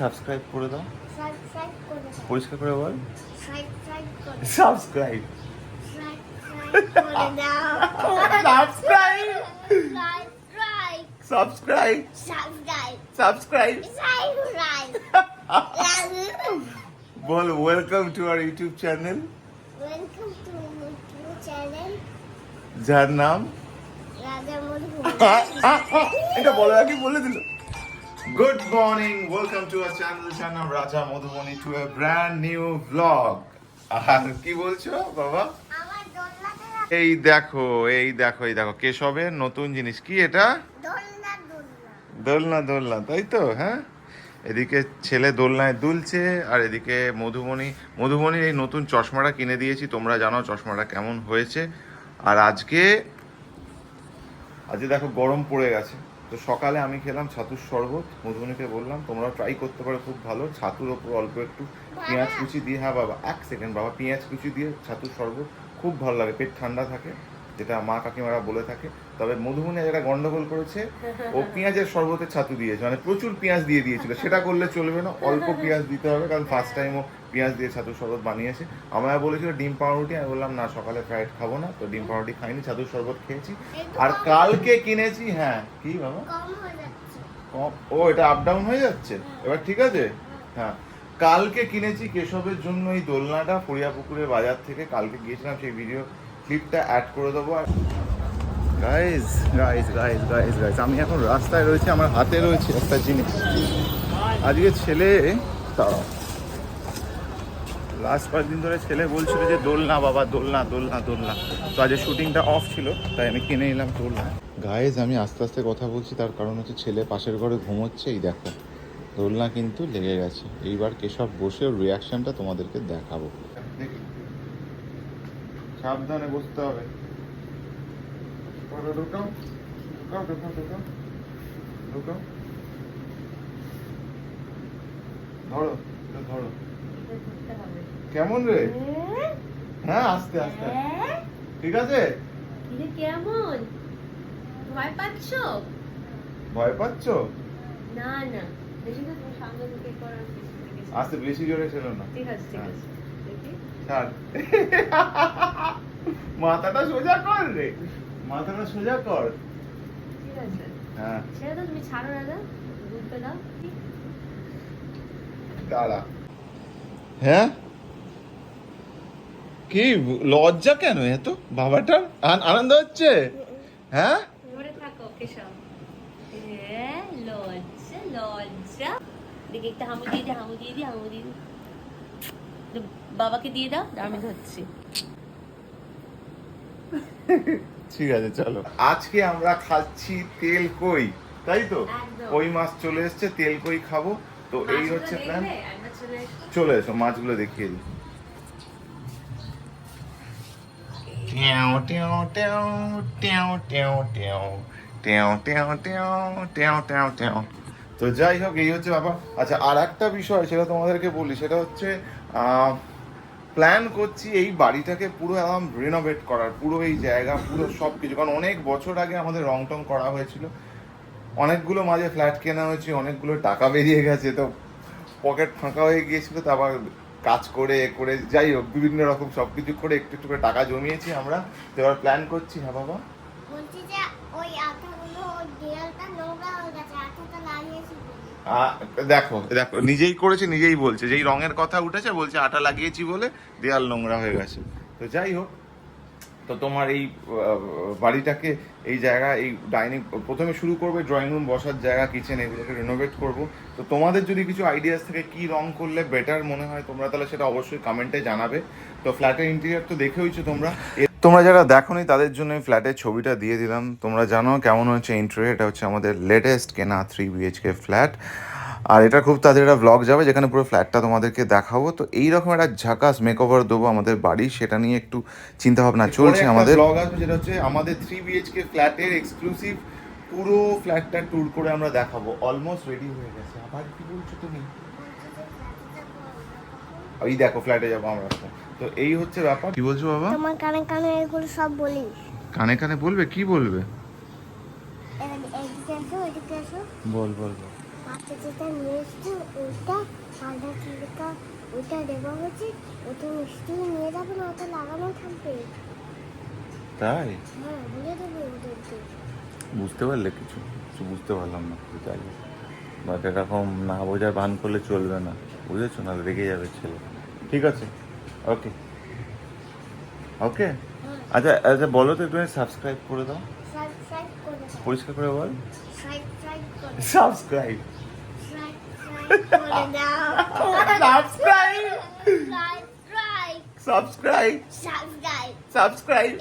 Subscribe করে দাও। পরিষ্কার করে বল। Subscribe subscribe subscribe subscribe ball welcome to our YouTube channel যার নাম? এটা বলার আগে বলে দিল। Good morning welcome to our channel নাম Raja Madhubani to a brand new blog আর কি বলছো বাবা? এই দেখো এই দেখো এই দেখো কেশবের নতুন জিনিস। কি এটা? দোলনা দোলনা। দোলনা দোলনা তাই তো হ্যাঁ? এদিকে ছেলে দোলনায় দুলছে আর এদিকে মধুবনী মধুবনীর এই নতুন চশমাটা কিনে দিয়েছি। তোমরা জানো চশমাটা কেমন হয়েছে। আর আজকে আজকে দেখো গরম পড়ে গেছে। তো সকালে আমি খেলাম ছাতুর শরবত মধুবনীকে বললাম তোমরা ট্রাই করতে পারো খুব ভালো। ছাতুর ওপর অল্প একটু পেঁয়াজ কুচি দিয়ে হ্যাঁ বাবা এক সেকেন্ড বাবা পেঁয়াজ কুচি দিয়ে ছাতুর শরবত খুব ভালো লাগে পেট ঠান্ডা থাকে। যেটা মা কাকিমারা বলে থাকে। তবে মধুবনী যেটা গন্ডগোল করেছে। ও পেঁয়াজের শরবতে ছাতু দিয়েছে। মানে প্রচুর পেঁয়াজ দিয়ে দিয়েছিল। সেটা করলে চলবে না। অল্প পেঁয়াজ দিতে হবে কারণ ফার্স্ট টাইম ও পেঁয়াজ দিয়ে ছাতুর শরবত বানিয়েছে। আমায় বলেছিল ডিম পাউরুটি। আমি বললাম না সকালে ফ্রাইড খাব না। তো ডিম পাউরুটি খাইনি ছাতুর শরবত খেয়েছি। আর কালকে কিনেছি হ্যাঁ। কি বাবা? কম হয়ে ও এটা আপ ডাউন হয়ে যাচ্ছে? এবার ঠিক আছে? হ্যাঁ। কালকে কিনেছি কেশবের জন্য এই দোলনাটা। পুকুরের বাজার থেকে কালকে গিয়েছিলাম সেই ভিডিও ক্লিপটা অ্যাড করে দেবো আর guys guys guys guys guys আমি এখন রাস্তায় রয়েছি, আমার হাতে রয়েছে একটা জিনিস। আজকে ছেলে দাঁড়াও। লাস্ট কয়েকদিন ধরে ছেলে বলছিল যে, দোলনা বাবা, দোলনা দোলনা দোলনা। তো আজকে শুটিংটা অফ ছিল, তাই আমি কিনে নিলাম দোলনা। গায়েজ আমি আস্তে আস্তে কথা বলছি, তার কারণ হচ্ছে ছেলে পাশের ঘরে ঘুমোচ্ছে, এই দেখো। দোলনা কিন্তু লেগে গেছে। এইবার কেশব বসে রিয়াকশনটা তোমাদেরকে দেখাবো। সাবধানে বসতে হবে। ঢুকাও ঢুকাও ঢুকাও ঢুকাও ঢুকাও। ধরো ধরো। কেমন রে? হ্যাঁ আস্তে আস্তে। ঠিক আছে? কেমন? ভয় পাচ্ছ? ভয় পাচ্ছ? না না। বেশি তো সামনে থেকে করার আস্তে বেশি জোরে ছিল না। ঠিক আছে ঠিক হ্যাঁ। আছে। মাথাটা সোজা কর রে। মাথাটা সোজা কর। ঠিক আছে। হ্যাঁ। ছেড়ে দাও তুমি ছাড়ো না দাও দাও। দাঁড়া। হ্যাঁ? কি লজ্জা কেন এত বাবাটার? আনন্দ হচ্ছে? হ্যাঁ? এ, লজ্জা লজ্জা। দেখি একটা হামু দিয়ে দি হামু দিয়ে দি হামু দিয়ে দি। তো বাবাকে দিয়ে দাও আমি ধরছি ঠিক আছে চলো আজকে আমরা খাচ্ছি তেল কই তাই তো। কই মাছ চলে এসেছে তেল কই খাব তো এই হচ্ছে প্ল্যান চলে এসো। চলে এসো মাছগুলো দেখিয়ে দিই টেও টেও টেও টেও টেও টেও টেও টেও টেও টেও টেও টেও তো যাই হোক এই হচ্ছে ব্যাপার আচ্ছা আর একটা বিষয় সেটা তোমাদেরকে বলি সেটা হচ্ছে প্ল্যান করছি এই বাড়িটাকে পুরো একদম রিনোভেট করার, পুরো এই জায়গা, পুরো সব কিছু কারণ অনেক বছর আগে আমাদের রং টং করা হয়েছিল। অনেকগুলো মাঝে ফ্ল্যাট কেনা হয়েছে, অনেকগুলো টাকা বেরিয়ে গেছে, তো পকেট ফাঁকা হয়ে গিয়েছিল, তো আবার কাজ করে করে, যাই হোক, বিভিন্ন রকম সব কিছু করে একটু একটু করে টাকা জমিয়েছি আমরা। এবার প্ল্যান করছি হ্যাঁ বাবা ওই আঠাগুলো ওই দেয়ালটা নোংরা হয়ে গেছে আঠাটা লাগিয়েছি বলে। আহ, দেখো দেখো, নিজেই করেছে, নিজেই বলছে। যেই রঙের কথা উঠেছে, বলছে, আটা লাগিয়েছি বলে দেয়াল নোংরা হয়ে গেছে। তো যাই হোক, তো তোমার এই বাড়িটাকে এই জায়গা, এই ডাইনিং, প্রথমে শুরু করবে ড্রয়িং রুম, বসার জায়গা, কিচেন, এগুলোকে রিনোভেট করব। তো তোমাদের যদি কিছু আইডিয়াস থেকে কি রং করলে বেটার মনে হয়, তোমরা তাহলে সেটা অবশ্যই কমেন্টে জানাবে। তো ফ্ল্যাটের ইন্টেরিয়ার তো দেখেওইছো তোমরা। তোমরা যারা দেখোনি তাদের জন্য এই ফ্ল্যাটের ছবিটা দিয়ে দিলাম। তোমরা জানো কেমন হচ্ছে ইন্টেরিয়ার এটা হচ্ছে আমাদের লেটেস্ট কেনা থ্রি বিএইচকে ফ্ল্যাট আর এটা খুব তাদের একটা ব্লগ যাবে যেখানে পুরো ফ্ল্যাটটা তোমাদেরকে দেখাবো। তো এইরকম একটা ঝাকাস মেকওভার দেবো আমাদের বাড়ি সেটা নিয়ে একটু চিন্তা ভাবনা চলছে আমাদের। ব্লগ আসবে যেটা হচ্ছে আমাদের থ্রি বিএইচকে ফ্ল্যাটের এক্সক্লুসিভ পুরো ফ্ল্যাটটা ট্যুর করে আমরা দেখাবো। অলমোস্ট রেডি হয়ে গেছে। আবার কি বলছো তুমি বলছি যে ফ্ল্যাটটা বড়। ওই দেখো ফ্ল্যাটে যাব আমরা। তো এই হচ্ছে ব্যাপার। কি বলছো বাবা? তোমার কানে কানে এগুলো সব বলিস কানে কানে বলবে? কি বলবে? বল বল বল। আচ্ছা যেটা মিষ্টি ওইটা সাদা চিলিকা ওইটা দেওয়া হচ্ছে ওটা মিষ্টি নিয়ে যাবে না ওটা লাগানো থাকবে। তাই? হ্যাঁ বলে দেবে ওদেরকে। বুঝতে পারলে কিছু কিছু বুঝতে পারলাম না। তো যাই বাট এরকম না বোঝার ভান করলে চলবে না। বুঝেছ? না রেগে যাবে ছেলে ঠিক আছে ওকে ওকে আচ্ছা আচ্ছা বলো তো একটু সাবস্ক্রাইব করে দাও। পরিষ্কার করে বল। Subscribe subscribe subscribe subscribe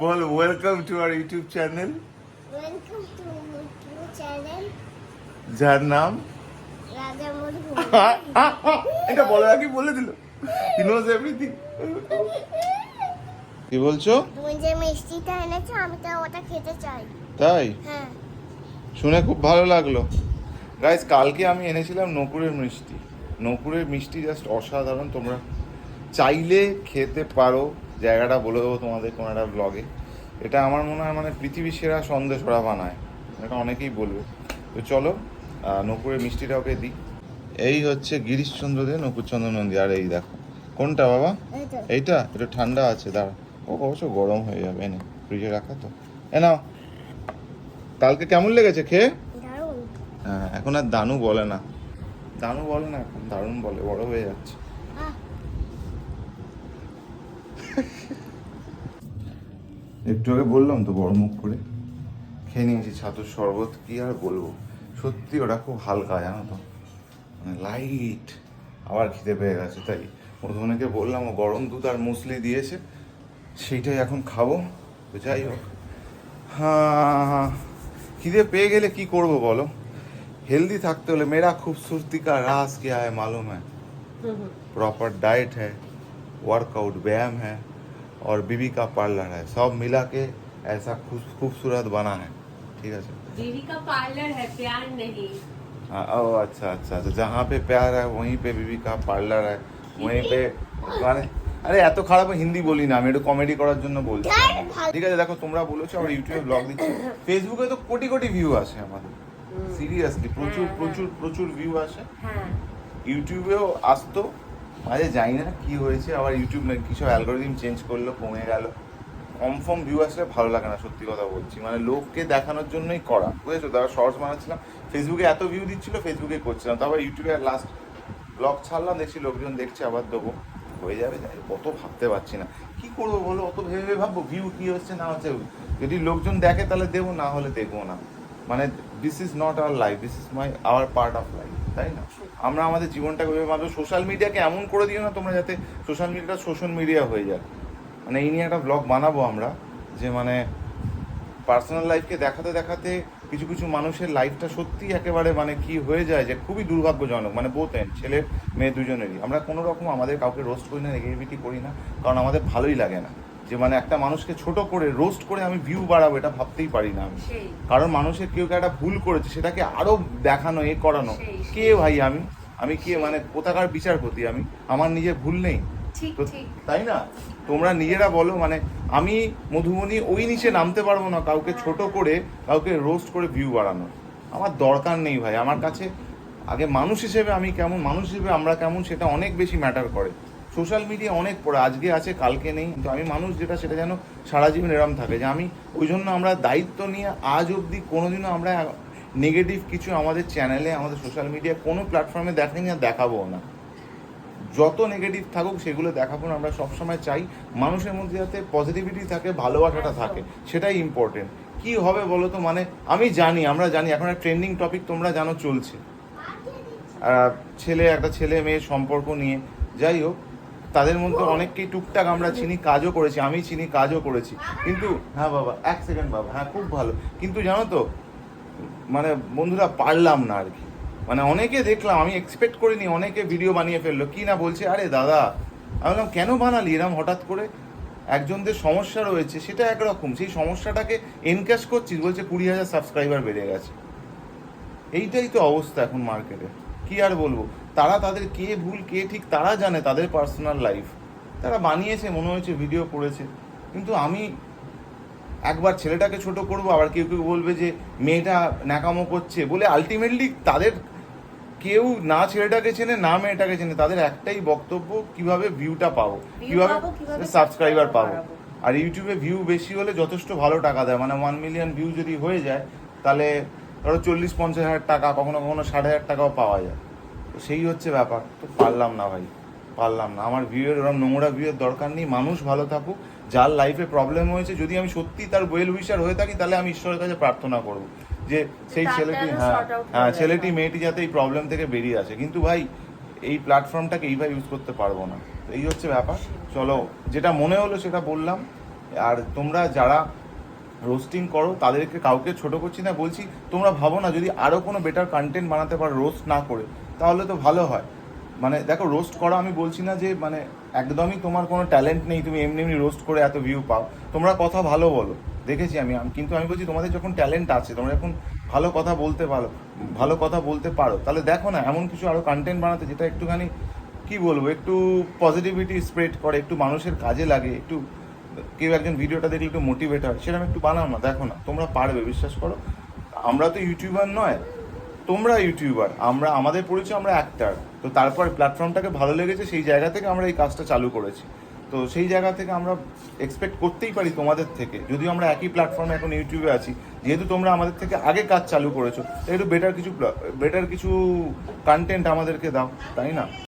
ball welcome to our YouTube channel welcome to my channel যার নাম এটা বলার আগে বলে দিল। হি নোজ এভরিথিং কি বলছো? তুমি যে মিষ্টিটা এনেছো আমি তো ওটা খেতে চাই। তাই? হ্যাঁ। শুনে খুব ভালো লাগল। গাইস কালকে আমি এনেছিলাম নকুরের মিষ্টি। নকুরের মিষ্টি জাস্ট অসাধারণ। তোমরা চাইলে খেতে পারো। জায়গাটা বলে দেবো তোমাদের কোনো একটা ব্লগে এটা আমার মনে হয় মানে পৃথিবীর সেরা সন্দেশ ওরা বানায়। এটা অনেকেই বলবে। তো চলো নকুরের মিষ্টিটা ওকে দিই। এই হচ্ছে গিরিশচন্দ্র দে নকুরচন্দ্র নন্দী আর এই দেখো। কোনটা বাবা? এইটা। এটা ঠান্ডা আছে দাঁড়া। ও অবশ্য গরম হয়ে যাবে এনে ফ্রিজে রাখা তো। এ নাও। কালকে কেমন লেগেছে খেয়ে? হ্যাঁ এখন আর দানু বলে না। দানু বলে না এখন দারুণ বলে বড় হয়ে যাচ্ছে। একটু আগে বললাম তো বড় মুখ করে। খেয়ে নিয়েছি ছাতুর শরবত কি আর বলব? সত্যি ওটা খুব হালকা জানো তো। মানে লাইট আবার খিদে পেয়ে গেছে তাই মধুমনিকে বললাম ও গরম দুধ আর মুসলি দিয়েছে সেইটাই এখন খাবো তো যাই হোক হ্যাঁ খিদে পেয়ে গেলে কি করব বলো हेल्दी থাকতে হলে मेरा खूबसूरती का राज क्या है मालूम है प्रॉपर डाइट है वर्कआउट व्यायाम है और बीबी का पार्लर है सब मिला के ऐसा खूब खूबसूरत बना है ठीक है सर बीवी का पार्लर है प्यार नहीं हाँ ओ अच्छा अच्छा अच्छा जहाँ पे प्यार है वहीं पे बीबी का पार्लर है वहीं पे মানে আরে এত খারাপ হিন্দি বলি না আমি একটু কমেডি করার জন্য বলছি ঠিক আছে দেখো তোমরা বলেছো আমরা ইউটিউবে ব্লগ দিচ্ছি ফেসবুকে তো কোটি কোটি ভিউ আসে আমাদের সিরিয়াসলি প্রচুর হ্যাঁ, প্রচুর প্রচুর ভিউ আসে হ্যাঁ ইউটিউবেও আসতো মাঝে জানি না কি হয়েছে আবার ইউটিউব না কিছু অ্যালগোরিদম চেঞ্জ করলো কমে গেল কনফার্ম ভিউ আসলে ভালো লাগে না, সত্যি কথা বলছি। মানে লোককে দেখানোর জন্যই করা, বুঝেছ? তারা শর্টস বানাচ্ছিলাম ফেসবুকে এত ভিউ দিচ্ছিল ফেসবুকে করছিলাম। তারপর ইউটিউবে লাস্ট ব্লগ ছাড়লাম, দেখছি লোকজন দেখছে, আবার দেবো। হয়ে যাবে অত ভাবতে পারছি না। কি করব বলো? অত ভেবে ভেবে ভাববো ভিউ কি হচ্ছে, না হচ্ছে? যদি লোকজন দেখে, তাহলে দেবো, না হলে দেখব না। মানে this is not our life this is my our part of life তাই না? আমরা আমাদের জীবনটাকে ভেবে ভাববো সোশ্যাল মিডিয়াকে এমন করে দিও না তোমরা যাতে সোশ্যাল মিডিয়াটা সোশ্যাল মিডিয়া হয়ে যায় মানে এই নিয়ে একটা ব্লগ বানাবো আমরা যে মানে পার্সোনাল লাইফকে দেখাতে দেখাতে কিছু কিছু মানুষের লাইফটা সত্যি একেবারে মানে কি হয়ে যায় যে খুবই দুর্ভাগ্যজনক মানে বোথ এন্ড ছেলে মেয়ে দুজনেরই। আমরা কোনো রকম আমাদের কাউকে রোস্ট করি না নেগেটিভিটি করি না কারণ আমাদের ভালোই লাগে না। যে মানে একটা মানুষকে ছোট করে রোস্ট করে আমি ভিউ বাড়াবো এটা ভাবতেই পারি না আমি। কারণ মানুষের কেউ কেউ একটা ভুল করেছে সেটাকে আরও দেখানো এ করানো। কে ভাই আমি? আমি কে মানে কোথাকার বিচারপতি আমি? আমার নিজের ভুল নেই। তো তাই না? তোমরা নিজেরা বলো মানে আমি মধুমণি ওই নিচে নামতে পারব না, কাউকে ছোট করে, কাউকে রোস্ট করে ভিউ বাড়ানো। আমার দরকার নেই ভাই, আমার কাছে আগে মানুষ হিসেবে আমি কেমন, মানুষ হিসেবে আমরা কেমন সেটা অনেক বেশি ম্যাটার করে। সোশ্যাল মিডিয়া অনেক পড়ে, আজকে আছে, কালকে নেই, কিন্তু আমি মানুষ যেটা সেটা যেন সারা জীবন এরম থাকে, যে আমি ওই জন্য আমরা দায়িত্ব নিয়ে আজ অবধি কোনোদিনও আমরা নেগেটিভ কিছু আমাদের চ্যানেলে আমাদের সোশ্যাল মিডিয়া কোনো প্ল্যাটফর্মে দেখাই আর দেখাবো না। যত নেগেটিভ থাকুক সেগুলো দেখাবো না আমরা সবসময় চাই। মানুষের মধ্যে যাতে পজিটিভিটি থাকে ভালোবাসাটা থাকে সেটাই ইম্পর্টেন্ট কি হবে বলো তো মানে আমি জানি আমরা জানি এখন একটা ট্রেন্ডিং টপিক তোমরা জানো চলছে। ছেলে একটা ছেলে মেয়ের সম্পর্ক নিয়ে যাই হোক তাদের মধ্যে অনেককেই টুকটাক আমরা চিনি কাজও করেছি আমি চিনি কাজও করেছি। কিন্তু হ্যাঁ বাবা এক সেকেন্ড বাবা হ্যাঁ খুব ভালো। কিন্তু জানো তো মানে বন্ধুরা পারলাম না আর কি। মানে অনেকে দেখলাম, আমি এক্সপেক্ট করিনি, অনেকে ভিডিও বানিয়ে ফেলল, কি না বলছে? আরে দাদা, আমি বললাম, কেন বানালি? এরম হঠাৎ করে একজনদের সমস্যা রয়েছে, সেটা একরকম। সেই সমস্যাটাকে এনক্যাশ করছিস, বলছে কুড়ি হাজার সাবস্ক্রাইবার বেড়ে গেছে। এইটাই তো অবস্থা এখন মার্কেটে কি আর বলব? তারা তাদের কে ভুল, কে ঠিক, তারা জানে তাদের পার্সোনাল লাইফ তারা বানিয়েছে, মনে হয়েছে ভিডিও করেছে। কিন্তু আমি একবার ছেলেটাকে ছোট করব, আবার কেউ কেউ বলবে যে, মেয়েটা ন্যাকামো করছে। বলে আলটিমেটলি তাদের কেউ না ছেলেটাকে চেনে না মেয়েটাকে চেনে তাদের একটাই বক্তব্য কীভাবে ভিউটা পাবো কীভাবে সাবস্ক্রাইবার পাবো। আর ইউটিউবে ভিউ বেশি হলে যথেষ্ট ভালো টাকা দেয় মানে ওয়ান মিলিয়ন ভিউ যদি হয়ে যায় তাহলে ধরো চল্লিশ পঞ্চাশ হাজার টাকা কখনো কখনো ষাট হাজার টাকাও পাওয়া যায়। তো সেই হচ্ছে ব্যাপার। তো পারলাম না ভাই পারলাম না। আমার ভিউয়ের ওরকম নোংরা ভিউয়ের দরকার নেই মানুষ ভালো থাকুক। যার লাইফে প্রবলেম হয়েছে যদি আমি সত্যি তার ওয়েল উইশার হয়ে থাকি তাহলে আমি ঈশ্বরের কাছে প্রার্থনা করব। যে সেই ছেলেটি হ্যাঁ হয়ে ছেলেটি মেয়েটি যাতে এই প্রবলেম থেকে বেরিয়ে আসে। কিন্তু ভাই এই প্ল্যাটফর্মটাকে এইভাবে ইউজ করতে পারব না। তো এই হচ্ছে ব্যাপার। চলো যেটা মনে হলো সেটা বললাম। আর তোমরা যারা রোস্টিং করো তাদেরকে কাউকে ছোট করছি না বলছি তোমরা ভাবো না যদি আরও কোনো বেটার কন্টেন্ট বানাতে পারো রোস্ট না করে তাহলে তো ভালো হয়। মানে দেখো রোস্ট করা আমি বলছি না যে মানে একদমই তোমার কোনো ট্যালেন্ট নেই তুমি এমনি এমনি রোস্ট করে এত ভিউ পাও। তোমরা কথা ভালো বলো। দেখেছি আমি কিন্তু আমি বলছি তোমাদের যখন ট্যালেন্ট আছে, তোমরা এখন ভালো কথা বলতে পারো, ভালো কথা বলতে পারো, তাহলে দেখো না, এমন কিছু আরও কন্টেন্ট বানাতে যেটা একটুখানি, কি বলব, একটু পজিটিভিটি স্প্রেড করে, একটু মানুষের কাজে লাগে, একটু কেউ একজন ভিডিওটা দেখলে একটু মোটিভেট হয় সেরকম একটু বানাও না, দেখো না, তোমরা পারবে, বিশ্বাস করো। আমরা তো ইউটিউবার নয়, তোমরা ইউটিউবার আমরা, আমাদের পরিচয় আমরা অ্যাক্টার তো তারপর প্ল্যাটফর্মটাকে ভালো লেগেছে, সেই জায়গা থেকে আমরা এই কাজটা চালু করেছি। তো সেই জায়গা থেকে আমরা এক্সপেক্ট করতেই পারি তোমাদের থেকে। যদিও আমরা একই প্ল্যাটফর্মে এখন ইউটিউবে আছি, যেহেতু তোমরা আমাদের থেকে আগে কাজ চালু করেছ একটু বেটার কিছু বেটার কিছু কন্টেন্ট আমাদেরকে দাও, তাই না?